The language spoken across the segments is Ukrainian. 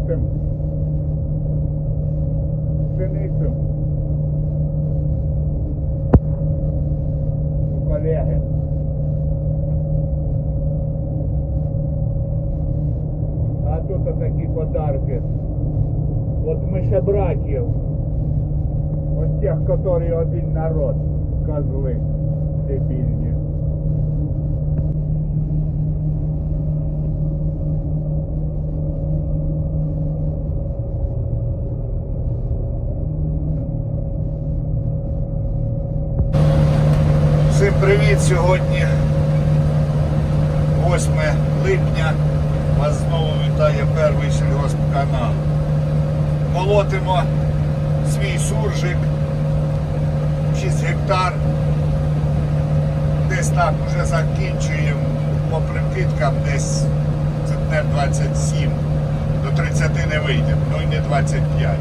молотим пшеницю. Колеги. А тут такі подарки. От мишебратів. От тех, которые один народ. Козли дебільні. Привіт сьогодні. 8 липня. Вас знову вітає перший сільгоспканал. Молотимо свій суржик. 6 гектар. Десь так вже закінчуємо по прикидкам десь центнер 27. До 30 не вийде, ну і не 25.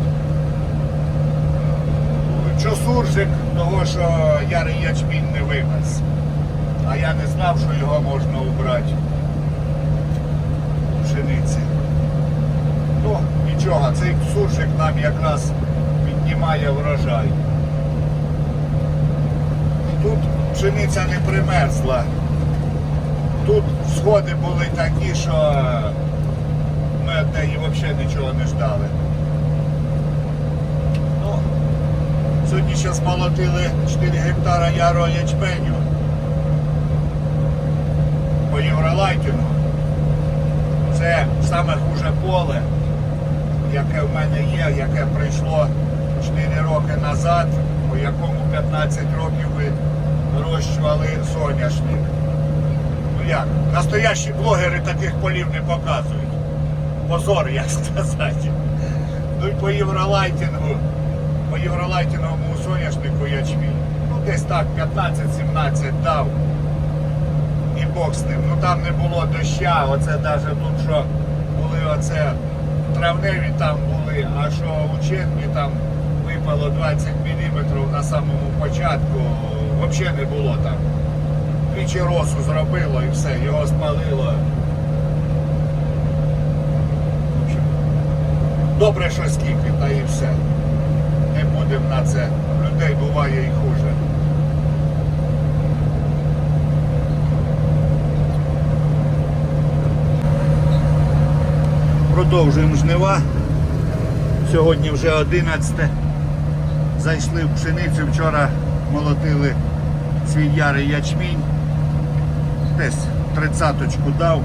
Що суржик, того що ярий ячмінь не вимез. А я не знав, що його можна убрати пшениці. Ну, нічого, цей суржик нам якраз піднімає врожай. Тут пшениця не примерзла. Тут сходи були такі, що ми від неї взагалі нічого не ждали. Ну, Сьогодні ще змолотили 4 гектара ярого ячменю по Євролайтінгу. Це саме хуже поле, яке в мене є, яке прийшло 4 роки назад, по якому 15 років ви вирощували соняшник. Ну як, настоящі блогери таких полів не показують. Позор, як сказати. Ну і по Євролайтінгу по євролайтінговому соняшнику ячмінь. Ну десь так 15-17 дав. І Бог з ним. Ну там не було доща, оце навіть тут, що були оце травневі там були, а що у червні там випало 20 мм на самому початку, взагалі не було там. Двічі росу зробило і все, його спалило. Добре, що скільки, та і все не будемо на це. Людей буває і хуже. Продовжуємо жнива. Сьогодні вже 11. Зайшли в пшеницю. Вчора молотили свій ярий ячмінь. Десь тридцяточку дав.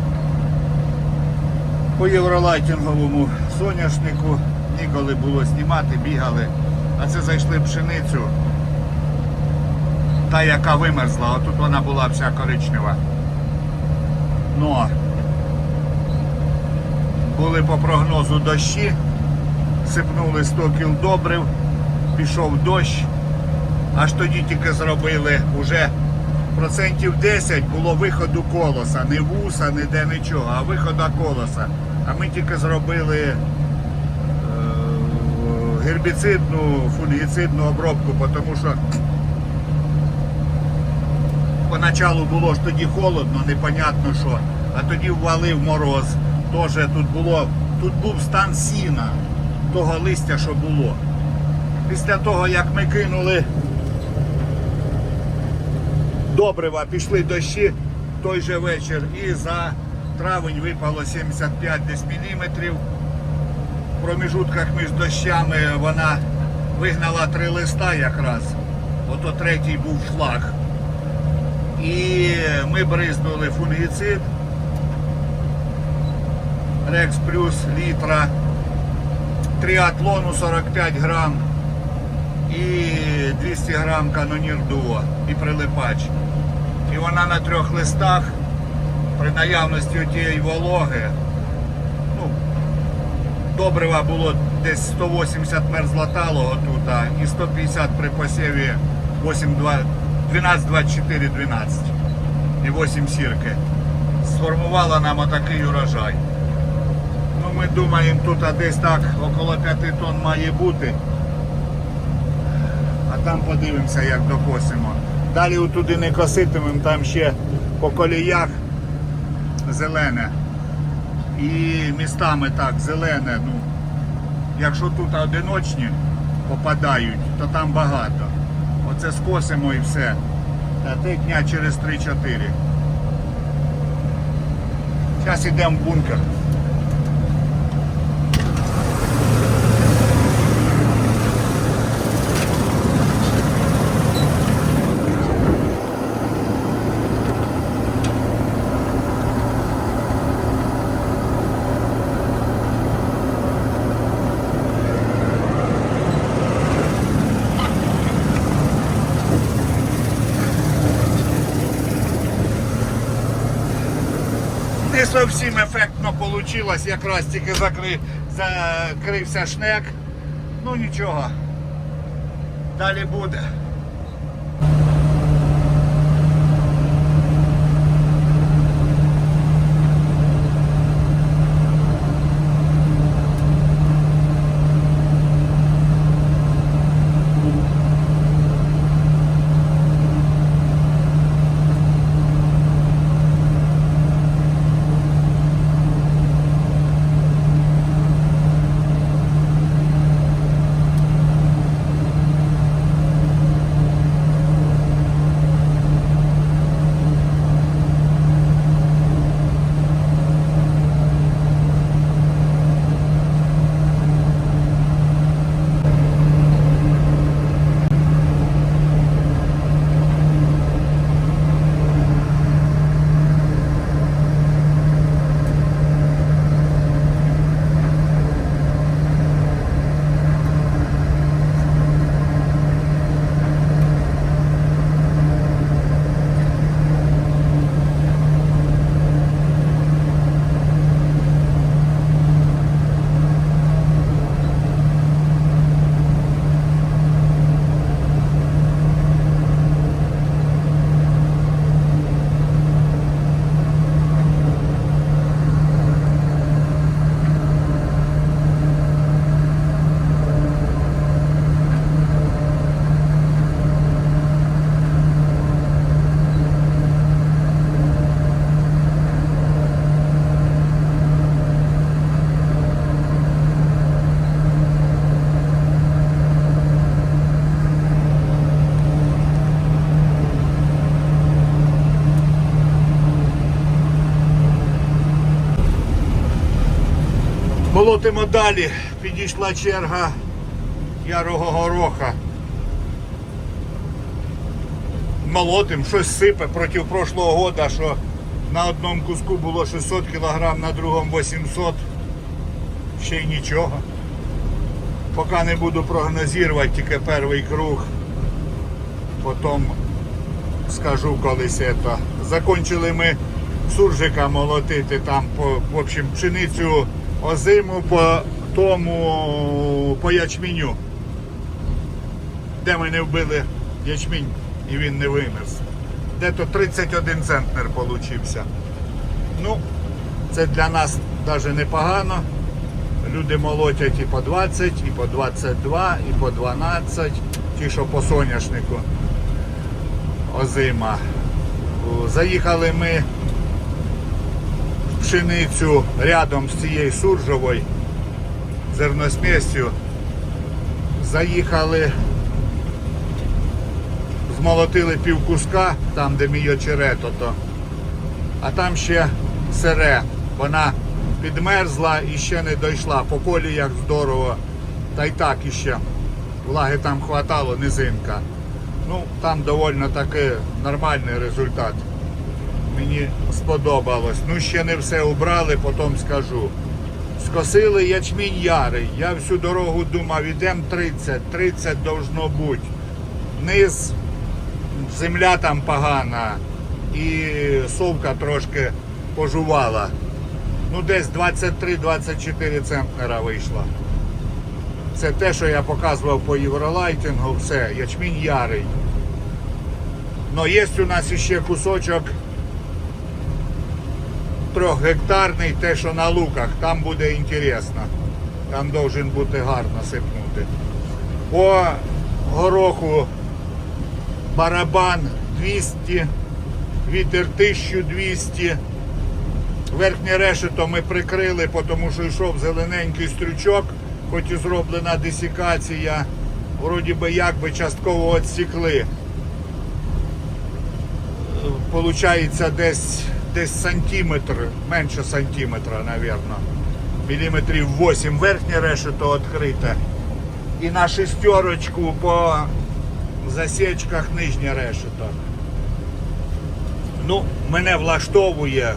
По євролайтинговому соняшнику ніколи було знімати, бігали. А це зайшли пшеницю. Та, яка вимерзла, а тут вона була вся коричнева. Ну, а були по прогнозу дощі, сипнули 100 кіл добрив, пішов дощ, аж тоді тільки зробили уже процентів 10 було виходу колоса, не вуса, ніде нічого, а виходу колоса. А ми тільки зробили е, гербіцидну, фунгіцидну обробку, тому що поначалу було ж тоді холодно, непонятно що, а тоді ввалив мороз. Тоже тут було, тут був стан сіна, того листя, що було. Після того, як ми кинули добрива, пішли дощі той же вечір і за травень випало 75 десь міліметрів в проміжутках між дощами вона вигнала три листа якраз. Ото третій був флаг. І ми бризнули фунгіцид. Рекс плюс літра. Тріатлону 45 грам і 200 грам канонір дуо і прилипач. І вона на трьох листах при наявності тієї вологи ну, добрива було десь 180 мерзлоталого тут, і 150 при посіві 12, 24, 12 і 8 сірки. Сформувала нам отакий урожай. Ми думаємо, тут десь так около 5 тонн має бути. А там подивимося, як докосимо. Далі туди не коситимемо, там ще по коліях зелене. І містами так, зелене, ну, якщо тут одиночні попадають, то там багато. Оце скосимо і все. А ти дня через 3-4. Зараз йдемо в бункер. Не зовсім ефектно вийшло, якраз тільки закри... закрився шнек. Ну нічого. Далі буде. Молотимо далі. Підійшла черга ярого гороха. Молотим, щось сипе проти прошлого года, що на одному куску було 600 кг, на другому 800. Ще й нічого. Поки не буду прогнозувати, тільки перший круг. Потім скажу колись це. Закончили ми суржика молотити там, по, в общем, пшеницю озиму по тому по ячменю. Де ми не вбили ячмінь і він не вимерз. Де-то 31 центнер получився. Ну, це для нас навіть непогано. Люди молотять і по 20, і по 22, і по 12, ті, що по соняшнику озима. Заїхали ми пшеницю рядом з цією суржовою зерносмістю. Заїхали, змолотили пів куска, там де мій очерет, ото. а там ще сире. Вона підмерзла і ще не дійшла. По полі як здорово. Та й так іще. Влаги там хватало, низинка. Ну, там доволі таки нормальний результат. Мені сподобалось. Ну, ще не все убрали, потім скажу. Скосили ячмінь ярий. Я всю дорогу думав, ідемо 30, 30 должно бути. Низ, земля там погана і совка трошки пожувала. Ну, десь 23-24 центнера вийшла. Це те, що я показував по євролайтингу, все, ячмінь ярий. Но є у нас ще кусочок трьохгектарний, те, що на луках, там буде інтересно. Там должен бути гарно сипнути. По гороху барабан 200, вітер 1200, Верхнє решето ми прикрили, тому що йшов зелененький стрючок, хоч і зроблена десікація. Вроді би як би частково відсікли. Получається десь, десь сантиметр, менше сантиметра, напевно. Міліметрів 8 верхнє решето відкрите. І на шестерочку по засічках нижнє решето. Ну, мене влаштовує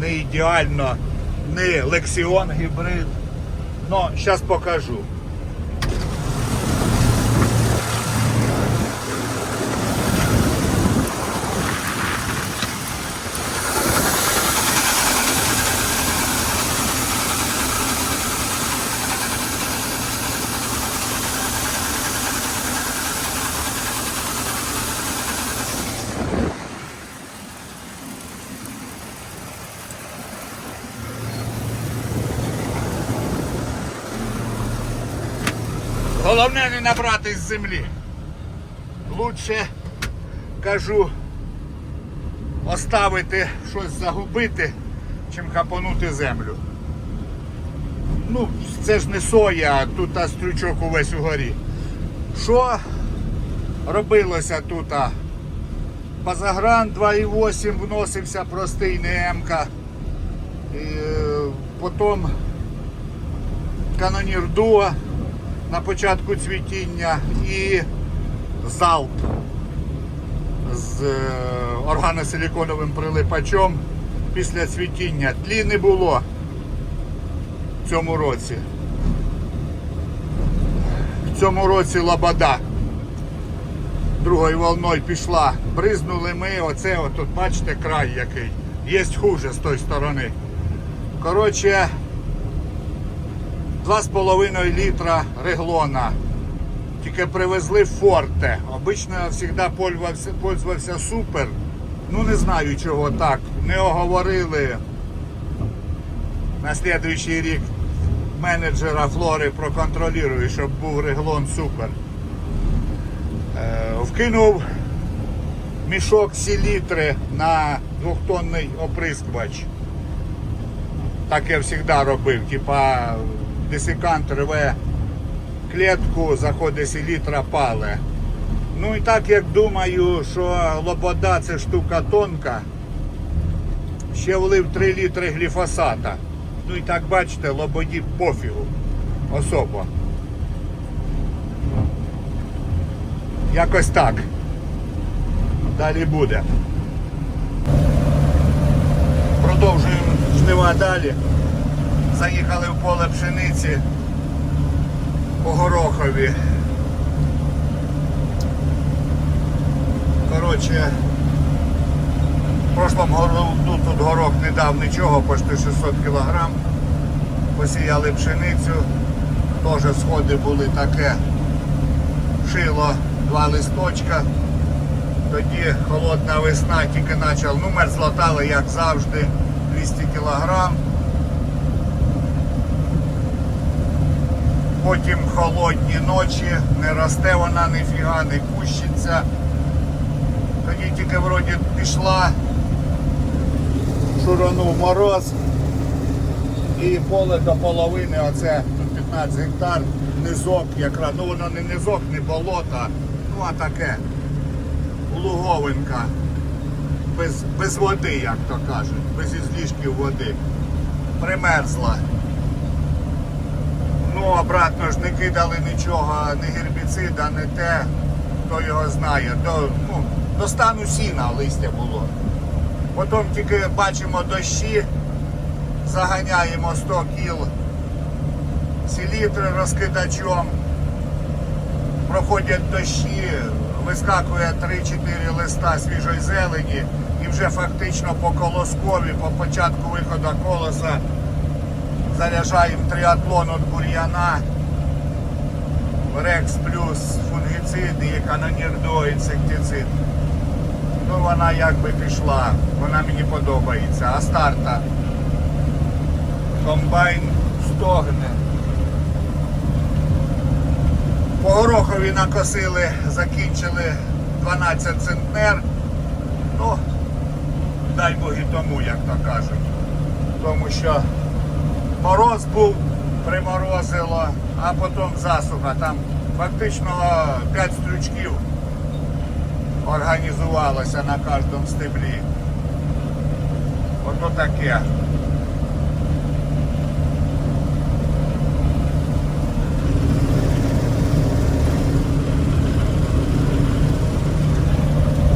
не ідеально, не лексіон гібрид. Ну, зараз покажу. Головне не набрати з землі. Лучше, кажу, оставити щось загубити, чим хапанути землю. Ну, це ж не соя, а тут а стрючок увесь угорі. Що робилося тут? а? Базагран 2,8 вносився простий НМК. І, е, Потім канонір дуа на початку цвітіння і залп з е, органосиліконовим прилипачом після цвітіння. Тлі не було в цьому році. В цьому році лобода другою волною пішла. Бризнули ми, оце от тут бачите край який. Є хуже з тої сторони. Коротше, 2,5 літра реглона. Тільки привезли форте. Обично я завжди пользувався, пользувався супер. Ну не знаю чого так. Не оговорили на слідуючий рік менеджера флори проконтролює, щоб був реглон супер. Е, вкинув мішок селітри на двохтонний оприскувач. Так я завжди робив. Типа десикант рве клітку, заходить селітра пале. Ну і так як думаю, що лобода це штука тонка, ще влив 3 літри гліфосата. Ну і так бачите, лободі пофігу особо. Якось так. Далі буде. Продовжуємо жнива далі. Заїхали в поле пшениці по горохові. Коротше, в прошлому году тут горох не дав нічого, почти 600 кілограм. Посіяли пшеницю, теж сходи були таке. Шило два листочка. Тоді холодна весна тільки почав, ну мерзлотали, як завжди, 200 кілограм. Потім холодні ночі, не росте вона ніфіга, не кущиться. Тоді тільки вроді пішла, шуранув мороз. І поле до половини, оце тут 15 гектар, низок якраз, ну воно не низок, не болото, ну а таке, луговинка, без, без води, як то кажуть, без ізлішків води. Примерзла. Ну, обратно ж не кидали нічого, не гербіцида, не те, хто його знає. До, ну, до стану сіна листя було. Потім тільки бачимо дощі, заганяємо 100 кіл селітри розкидачом. Проходять дощі, вискакує 3-4 листа свіжої зелені і вже фактично по колоскові, по початку виходу колоса заряджаємо триатлон від бур'яна. Рекс плюс фунгіцид і канонір до інсектицид. Ну вона якби пішла, вона мені подобається. А старта комбайн стогне. По горохові накосили, закінчили 12 центнер. Ну, дай Бог і тому, як то кажуть. тому що мороз був, приморозило, а потім засуха. Там фактично 5 стрючків організувалося на кожному стеблі. Ото таке.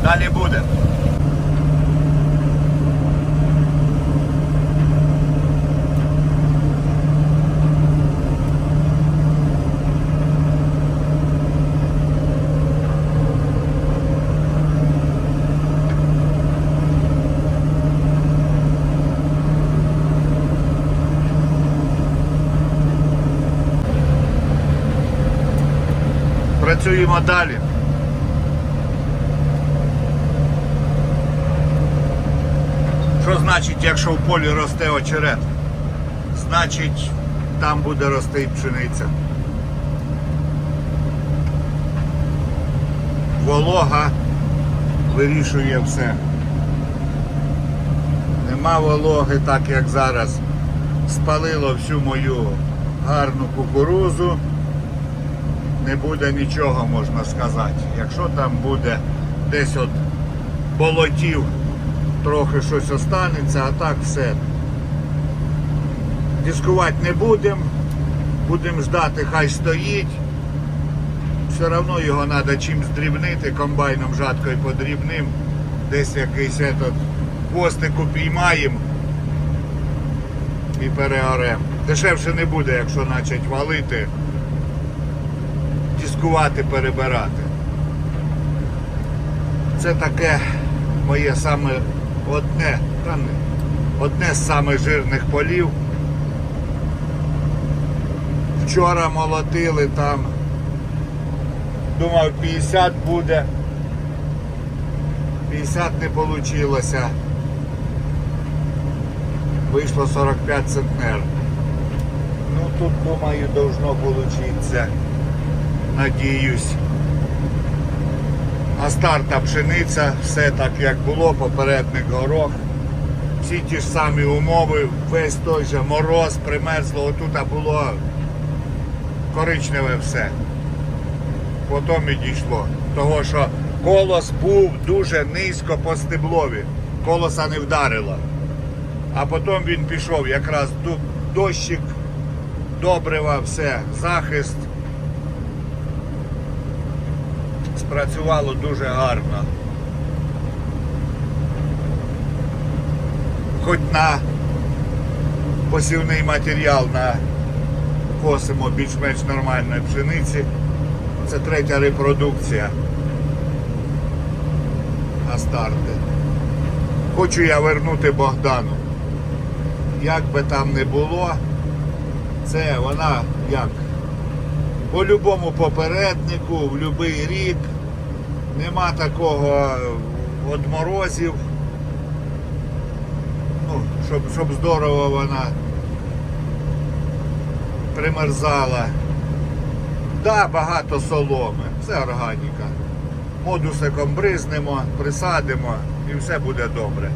Далі буде. Працюємо далі. Що значить, якщо в полі росте очерет? Значить, там буде рости і пшениця. Волога вирішує все. Нема вологи, так як зараз. Спалило всю мою гарну кукурузу. Не буде нічого, можна сказати. Якщо там буде десь от болотів трохи щось останеться, а так все. Дискувати не будемо, будемо ждати, хай стоїть. Все одно його треба чим здрібнити, комбайном жаткою подрібним. Десь якийсь этот хвостик упіймаємо і переоремо. Дешевше не буде, якщо почать валити, дискувати, перебирати. Це таке моє саме одне, та не, одне з самих жирних полів. Вчора молотили там. Думав 50 буде. 50 не вийшло. Вийшло 45 центнер. Ну тут, думаю, должно получиться. Надіюсь. А старта пшениця, все так як було, попередник горох. Всі ті ж самі умови, весь той же мороз, примерзло, отут було коричневе все. Потім і дійшло. Того, що колос був дуже низько по стеблові. Колоса не вдарило. А потім він пішов якраз дощик, добрива, все, захист. Спрацювало дуже гарно. Хоч на посівний матеріал на косимо більш-менш нормальної пшениці. Це третя репродукція на старти. Хочу я вернути Богдану. Як би там не було, це вона як по любому попереднику, в будь-який рік. Нема такого одморозів. Ну, щоб, щоб здорово вона примерзала. Да, багато соломи, це органіка. Модусиком бризнемо, присадимо і все буде добре.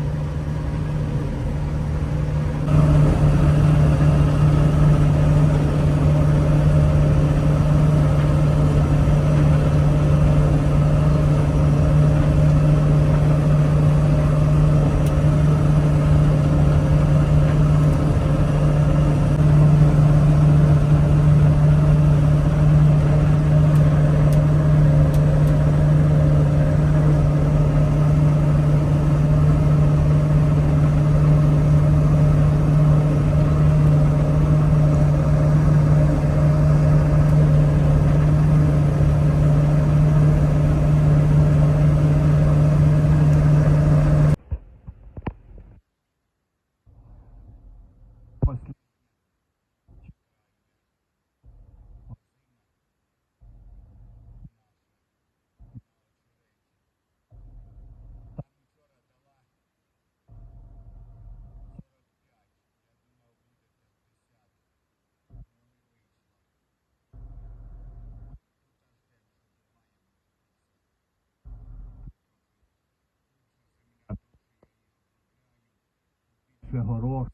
Ще горох.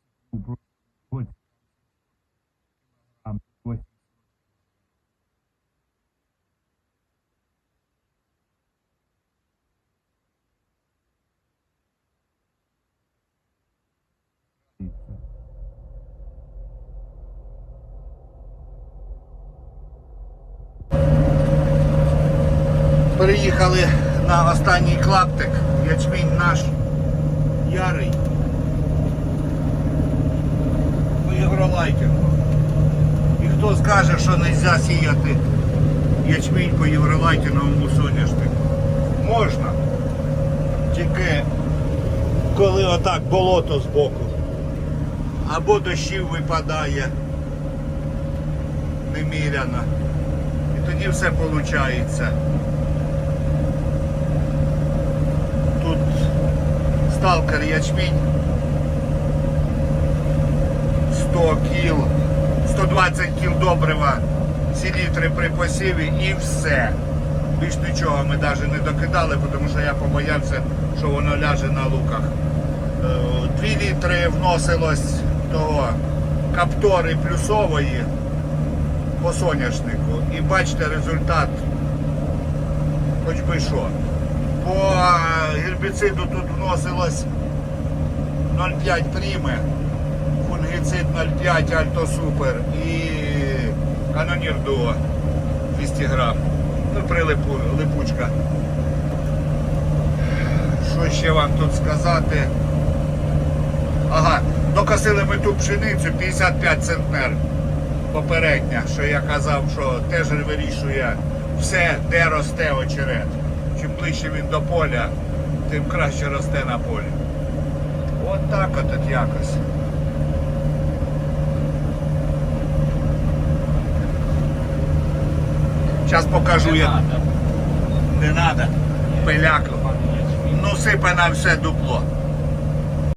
Переїхали на останній клаптик. Ячмінь наш ярий. Євролайтингу. І хто скаже, що не можна сіяти ячмінь по євролайтинговому соняшнику? Можна. Тільки коли отак болото збоку. Або дощів випадає неміряно. І тоді все виходить. Тут сталкер ячмінь 100 кіл, 120 кіл добрива, селітри при посіві і все. Більш нічого ми навіть не докидали, тому що я побоявся, що воно ляже на луках. 2 літри вносилось того каптори плюсової по соняшнику. І бачите результат, хоч би що. По гербіциду тут вносилось 0,5 пріми, фунгіцид 0,5 Альто Супер і канонір Дуо 200 грам. Ну, прилипу, липучка. Що ще вам тут сказати? Ага, докосили ми ту пшеницю 55 центнер попередня, що я казав, що теж вирішує все, де росте очерет. Чим ближче він до поля, тим краще росте на полі. От так от от якось. Зараз покажу я. Не треба. Пиляку. Ну сипе на все дупло.